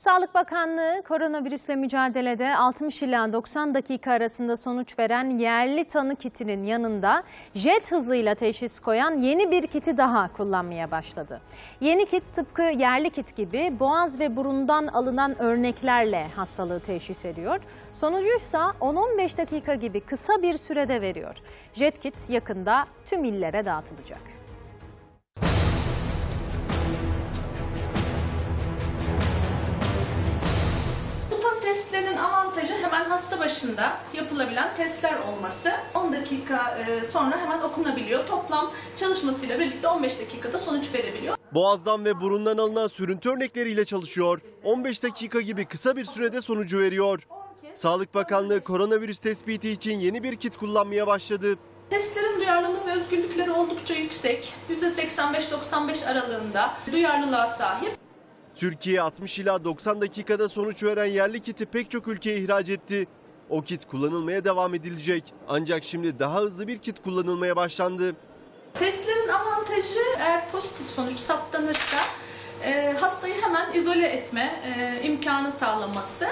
Sağlık Bakanlığı koronavirüsle mücadelede 60 ila 90 dakika arasında sonuç veren yerli tanı kitinin yanında jet hızıyla teşhis koyan yeni bir kiti daha kullanmaya başladı. Yeni kit tıpkı yerli kit gibi boğaz ve burundan alınan örneklerle hastalığı teşhis ediyor. Sonucuysa 10-15 dakika gibi kısa bir sürede veriyor. Jet kit yakında tüm illere dağıtılacak. Hasta başında yapılabilen testler olması. 10 dakika e, sonra hemen okunabiliyor. Toplam çalışmasıyla birlikte 15 dakikada sonuç verebiliyor. Boğazdan ve burundan alınan sürüntü örnekleriyle çalışıyor. 15 dakika gibi kısa bir sürede sonucu veriyor. Sağlık Bakanlığı koronavirüs tespiti için yeni bir kit kullanmaya başladı. Testlerin duyarlılığı ve özgürlükleri oldukça yüksek. %85-95 aralığında duyarlılığa sahip. Türkiye 60 ila 90 dakikada sonuç veren yerli kiti pek çok ülkeye ihraç etti. O kit kullanılmaya devam edilecek. Ancak şimdi daha hızlı bir kit kullanılmaya başlandı. Testlerin avantajı eğer pozitif sonuç saptanırsa e, hastayı hemen izole etme e, imkanı sağlaması.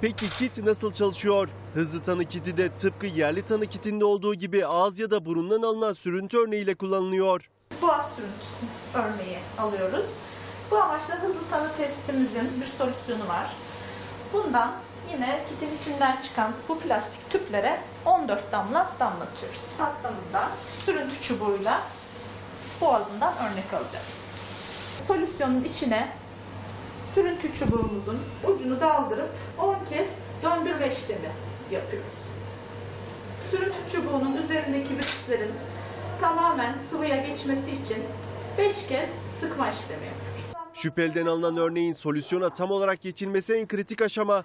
Peki kit nasıl çalışıyor? Hızlı tanı kiti de tıpkı yerli tanı kitinde olduğu gibi ağız ya da burundan alınan sürüntü örneğiyle kullanılıyor. boğaz sürüntüsü örneği alıyoruz. Bu amaçla hızlı tanı testimizin bir solüsyonu var. Bundan yine kitin içinden çıkan bu plastik tüplere 14 damla damlatıyoruz. Hastamızdan sürüntü çubuğuyla boğazından örnek alacağız. Solüsyonun içine sürüntü çubuğumuzun ucunu daldırıp 10 kez döndürme işlemi yapıyoruz. Sürüntü çubuğunun üzerindeki virüslerin tamamen sıvıya geçmesi için 5 kez sıkma işlemi yapıyoruz. Şüpheliden alınan örneğin solüsyona tam olarak geçilmesi en kritik aşama.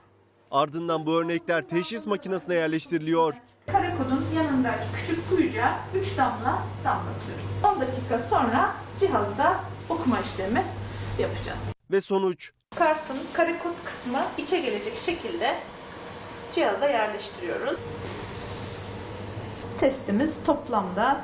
Ardından bu örnekler teşhis makinesine yerleştiriliyor. Kare kodun yanındaki küçük kuyucuğa 3 damla damlatıyoruz. 10 dakika sonra cihazda okuma işlemi yapacağız. Ve sonuç Kartın kare kod kısmı içe gelecek şekilde cihaza yerleştiriyoruz. Testimiz toplamda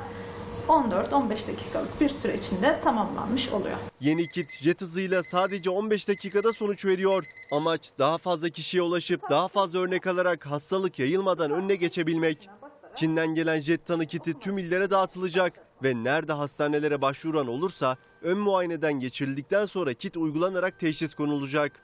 14-15 dakikalık bir süre içinde tamamlanmış oluyor. yeni kit jet hızıyla sadece 15 dakikada sonuç veriyor. Amaç daha fazla kişiye ulaşıp daha fazla örnek alarak hastalık yayılmadan önüne geçebilmek. Çin'den gelen jet tanı kiti tüm illere dağıtılacak ve nerede hastanelere başvuran olursa ön muayeneden geçirildikten sonra kit uygulanarak teşhis konulacak.